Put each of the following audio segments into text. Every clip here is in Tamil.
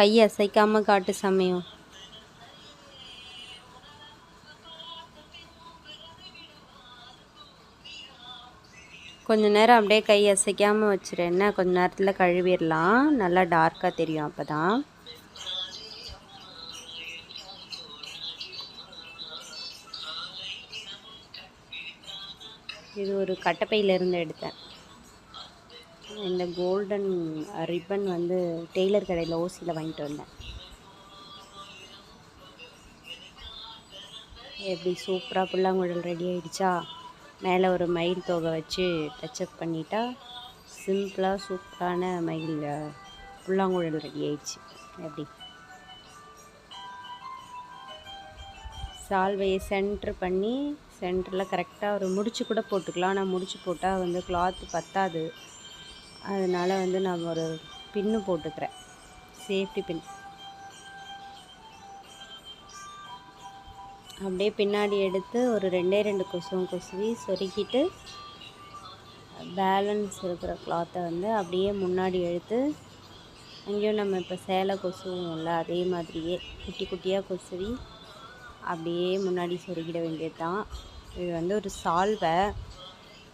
கையை அசைக்காமல் காட்டு சமயம். கொஞ்ச நேரம் அப்படியே கை அசைக்காமல் வச்சுரு. என்ன? கொஞ்ச நேரத்தில் கழுவிடலாம். நல்லா டார்க்காக தெரியும் அப்போ தான் இது ஒரு கட்டப்பையிலேருந்து எடுத்தேன். இந்த கோல்டன் ரிப்பன் வந்து டெய்லர் கடையில் ஓசியில் வாங்கிட்டு வந்தேன். எப்படி சூப்பராக புல்லாங்குழல் ரெடி ஆகிடுச்சா மேலே ஒரு மயில் தொகை வச்சு டச்சப் பண்ணிட்டா சிம்பிளாக சூப்பரான மயில் புல்லாங்குழல் ரெடி ஆயிடுச்சு. எப்படி? சால்வையை சென்ட்ரு பண்ணி சென்டரில் கரெக்டாக ஒரு முடிச்சு கூட போட்டுக்கலாம். ஆனால் முடிச்சு போட்டால் வந்து கிளாத்து பத்தாது. அதனால் வந்து நான் ஒரு பின்னு போட்டுக்கிறேன். Safety pin. அப்படியே பின்னாடி எடுத்து ஒரு ரெண்டே ரெண்டு கொசுவும் கொசுவி சொருக்கிட்டு பேலன்ஸ் இருக்கிற கிளாத்தை வந்து அப்படியே முன்னாடி எடுத்து அங்கேயும் நம்ம இப்போ சேலை கொசுவோம்ல அதே மாதிரியே குட்டி குட்டியாக கொசுவி அப்படியே முன்னாடி சொருகிட வேண்டியது தான் இது வந்து ஒரு சால்வை.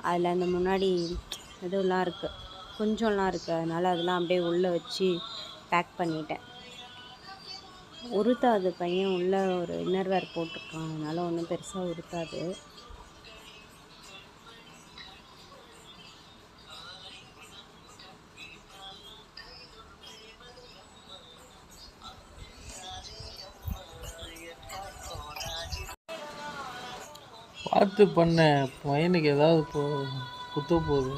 அதில் அந்த முன்னாடி இதுவெல்லாம் இருக்குது கொஞ்சம்லாம் இருக்குது அதனால் அதெல்லாம் அப்படியே உள்ளே வச்சு பேக் பண்ணிட்டேன். உருத்தாது. பையன் உள்ளே ஒரு இன்னர்வேர் போட்டிருக்கான். அதனால் ஒன்றும் பெருசாக உருத்தாது. பார்த்து பண்ண. பையனுக்கு ஏதாவது போ குத்த போகுது.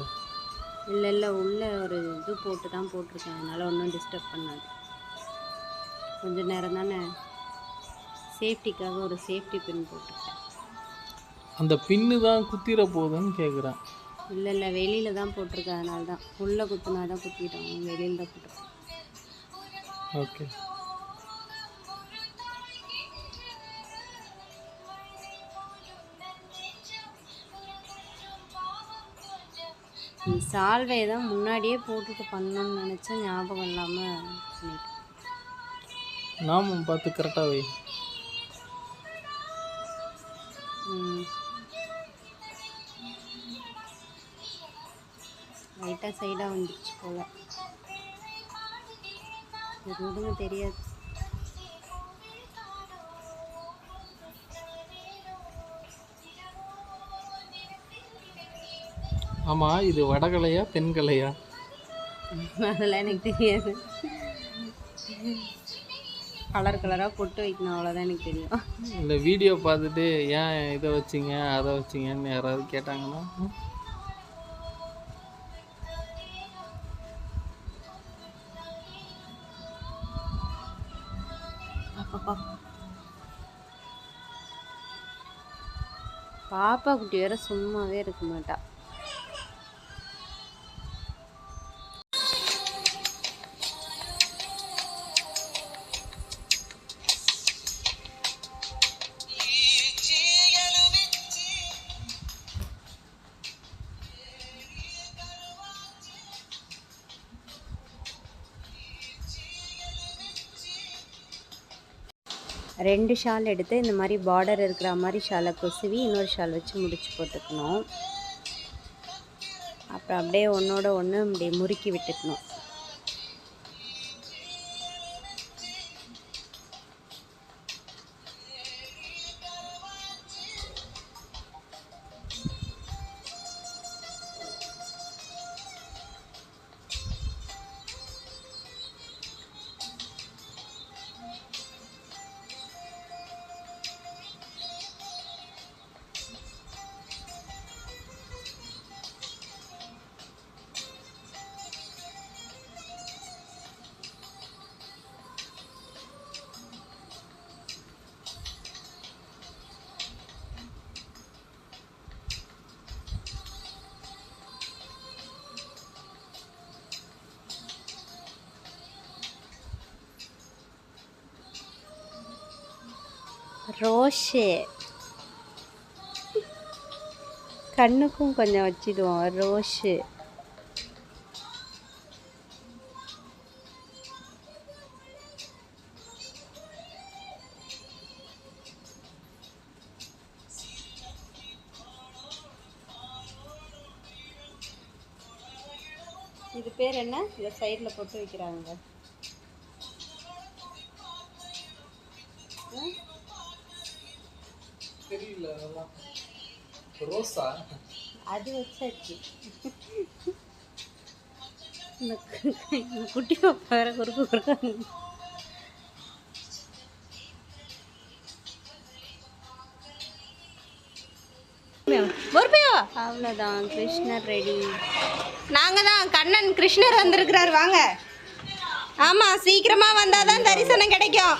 இல்லை இல்லை உள்ளே ஒரு இது போட்டு தான் போட்டிருக்கேன். அதனால் ஒன்றும் டிஸ்டர்ப் பண்ணாது. கொஞ்ச நேரம் தானே சேஃப்டிக்காக ஒரு சேஃப்டி பின் போட்டிருக்கேன். அந்த பின்னு தான் குத்திர போகுதுன்னு கேட்குறேன் இல்லை இல்லை வெளியில் தான் போட்டிருக்கேன். அதனால தான் உள்ளே குத்துனா தான் குத்திட்டோம். வெளியில் தான் போட்டிருக்கேன் ஓகே சால்வையை தான் முன்னாடியே போட்டுட்டு பண்ணணும்னு நினச்சேன் ஞாபகம் இல்லாமல் பண்ணிட்டேன். நாமும் பார்த்து கரெக்டாக வை. லைட்டாக சைடாக வந்துடுச்சு போல். விடுங்க தெரியாது. ஆமாம் இது வடகலையா தென்கலையா? அதெல்லாம் எனக்கு தெரியாது. கலர் கலராக பொட்டு வைக்கணும் அவ்வளோதான் எனக்கு தெரியும். இல்லை வீடியோ பார்த்துட்டு ஏன் இதை வச்சிங்க அதை வச்சிங்கன்னு யாராவது கேட்டாங்கன்னா பாப்பா குட்டி வேற சும்மாவே இருக்க மாட்டா. ரெண்டு ஷால் எடுத்து இந்த மாதிரி பார்டர் இருக்கிற மாதிரி ஷாலை கொசுவி இன்னொரு ஷால் வச்சு முடிச்சு போட்டுக்கணும். அப்புறம் அப்படியே ஒன்றோட ஒன்று இப்படி முறுக்கி விட்டுக்கணும். ரோஷு. கண்ணுக்கும் கொஞ்சம் வச்சிடுவோம் ரோஷு. இது பேர் என்ன? இதை சைடில் போட்டு வைக்கிறாங்க. தெரியல அதெல்லாம். ரோஸா? அது வச்சாச்சு. இந்த குட்டி பாப்பா வேற குறுக்கு குறுக்க அவ்வளோதான் கிருஷ்ணர் ரெடி. நாங்கள் தான் கண்ணன் கிருஷ்ணர் வந்திருக்கிறார் வாங்க. ஆமாம் சீக்கிரமாக வந்தால் தான் தரிசனம் கிடைக்கும்.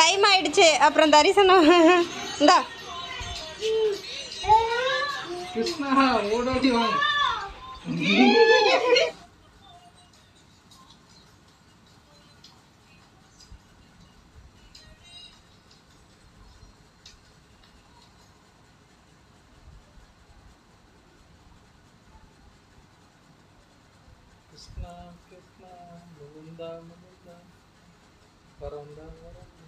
டைம் ஆயிடுச்சு அப்புறம் தரிசனம். இந்தா கிருஷ்ணா ஓடோடி வாங்க கிருஷ்ணா கிருஷ்ணா முகுந்தா முகுந்தா பரந்தா பரந்தா